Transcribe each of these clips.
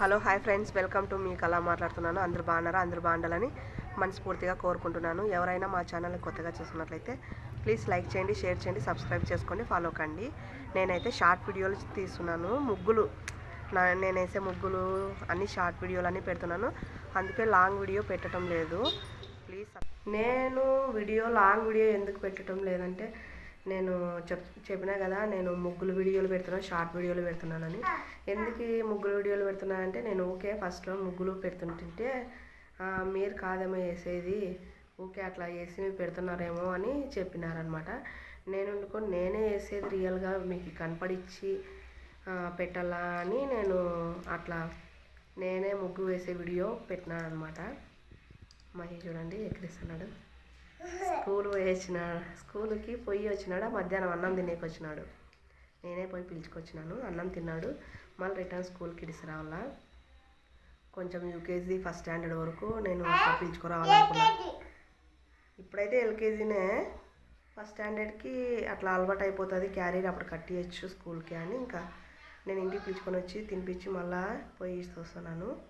Hello hi friends. Welcome to మీకు అలా మాట్లాడుతున్నాను. అందరు బాగున్నారా? అందరు బాగుండాలని మనస్ఫూర్తిగా కోరుకుంటున్నాను. ఎవరైనా మా ఛానల్ కొత్తగా చూసినట్లయితే ప్లీజ్ లైక్ చేయండి షేర్ చేయండి సబ్స్క్రైబ్ చేసుకోండి ఫాలో కండి. నేనైతే షార్ట్ వీడియోలు తీస్తున్నాను. ముగ్గులు నా నేను వేసే ముగ్గులు అన్ని షార్ట్ వీడియోలు అన్నీ పెడుతున్నాను. అందుకే లాంగ్ వీడియో పెట్టడం లేదు. ప్లీజ్ నేను వీడియో లాంగ్ వీడియో ఎందుకు పెట్టడం లేదంటే నేను చెప్ చెప్పినా కదా నేను ముగ్గులు వీడియోలు పెడుతున్నాను షార్ట్ వీడియోలు పెడుతున్నానని. ఎందుకు ముగ్గులు వీడియోలు పెడుతున్నానంటే నేను ఓకే ఫస్ట్లో ముగ్గులు పెడుతుంటుంటే "ఆ, మీరు కాదేమో వేసేది ఓకే అట్లా వేసి మీరు పెడుతున్నారేమో అని చెప్పినారనమాట. నేను నేనే వేసేది రియల్గా మీకు కనపడిచ్చి పెట్టాలా అని నేను అట్లా నేనే ముగ్గు వేసే వీడియో పెట్టినాను అనమాట మహి చూడండి ఎక్కిరిస్తున్నాడు స్కూల్ పోయి స్కూల్కి పోయి వచ్చినాడు? మధ్యాహ్నం అన్నం తినేకి వచ్చినాడు. నేనే పోయి పిలుచుకొచ్చినాను. అన్నం తిన్నాడు. మళ్ళీ రిటర్న్ స్కూల్కి తీసుకురావాలా కొంచెం యూకేజీ ఫస్ట్ స్టాండర్డ్ వరకు నేను అట్లా పిలుచుకురావాలనుకున్నాను ఇప్పుడైతే ఎల్కేజీనే ఫస్ట్ స్టాండర్డ్కి అట్లా అలవాటు అయిపోతుంది. క్యారీర్ అప్పుడు కట్టియచ్చు స్కూల్కి అని. ఇంకా నేను ఇంటికి పిలుచుకొని వచ్చి తినిపించి మళ్ళీ పోయి వస్తున్నాను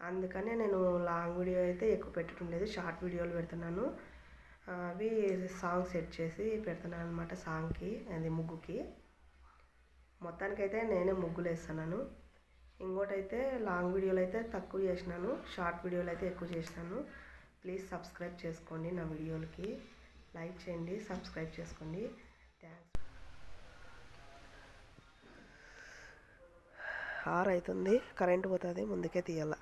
అందుకనే నేను లాంగ్ వీడియో అయితే ఎక్కువ పెట్టడం లేదు షార్ట్ వీడియోలు పెడుతున్నాను. అవి సాంగ్ సెట్ చేసి పెడుతున్నాను అనమాట సాంగ్కి అది ముగ్గుకి. మొత్తానికైతే నేనే ముగ్గులు వేస్తున్నాను. ఇంకోటైతే లాంగ్ వీడియోలు అయితే తక్కువ చేసినాను షార్ట్ వీడియోలు అయితే ఎక్కువ చేసినాను. ప్లీజ్ సబ్స్క్రైబ్ చేసుకోండి నా వీడియోలకి. లైక్ చేయండి సబ్స్క్రైబ్ చేసుకోండి. థ్యాంక్స్. ఆర్ అవుతుంది కరెంట్ పోతుంది ముందుకే తీయాల.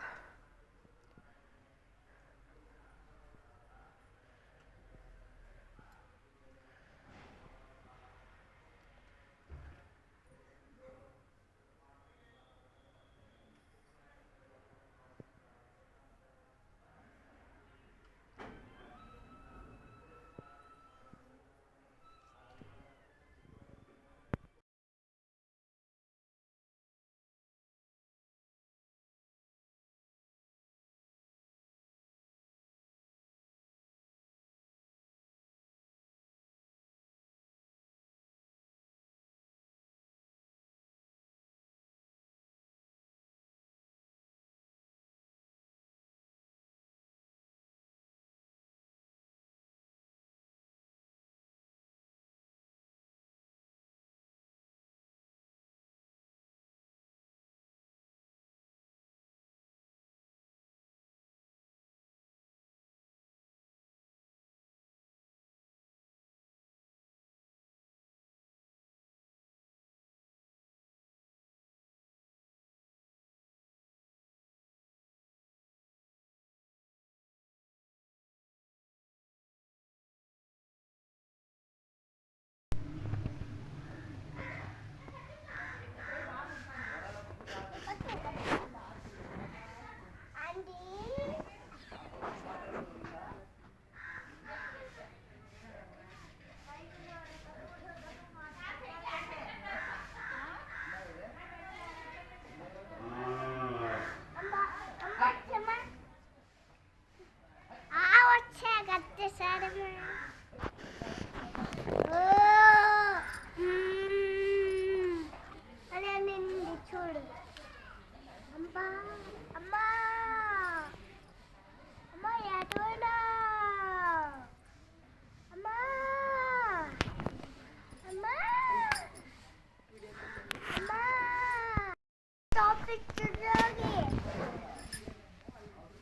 Stop it Jogi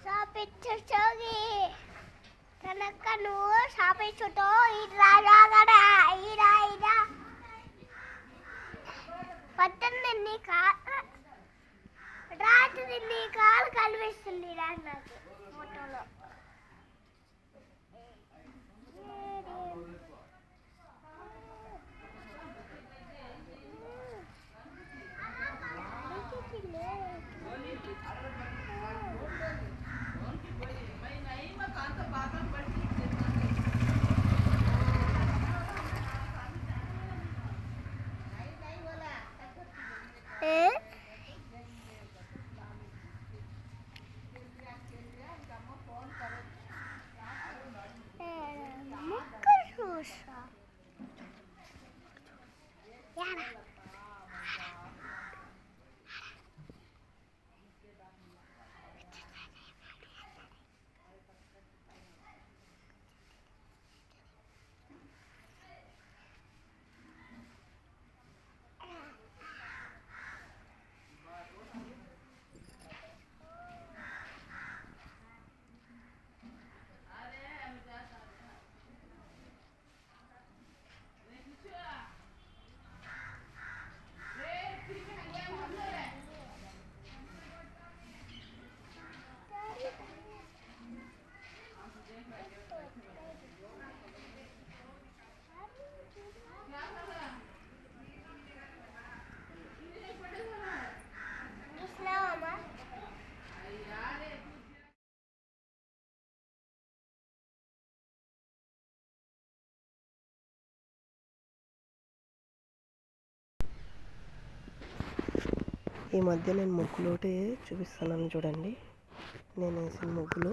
stop it Jogi కనుక నువ్వు స్టాప్ ఇలా రాగడా పద్దెనిమిది నీ రాత్రి నీ కాలు కనిపిస్తుంది రా నాకు. ఈ మధ్య నేను ముగ్గులోటే చూపిస్తున్నాను చూడండి. నేను వేసిన ముగ్గులు.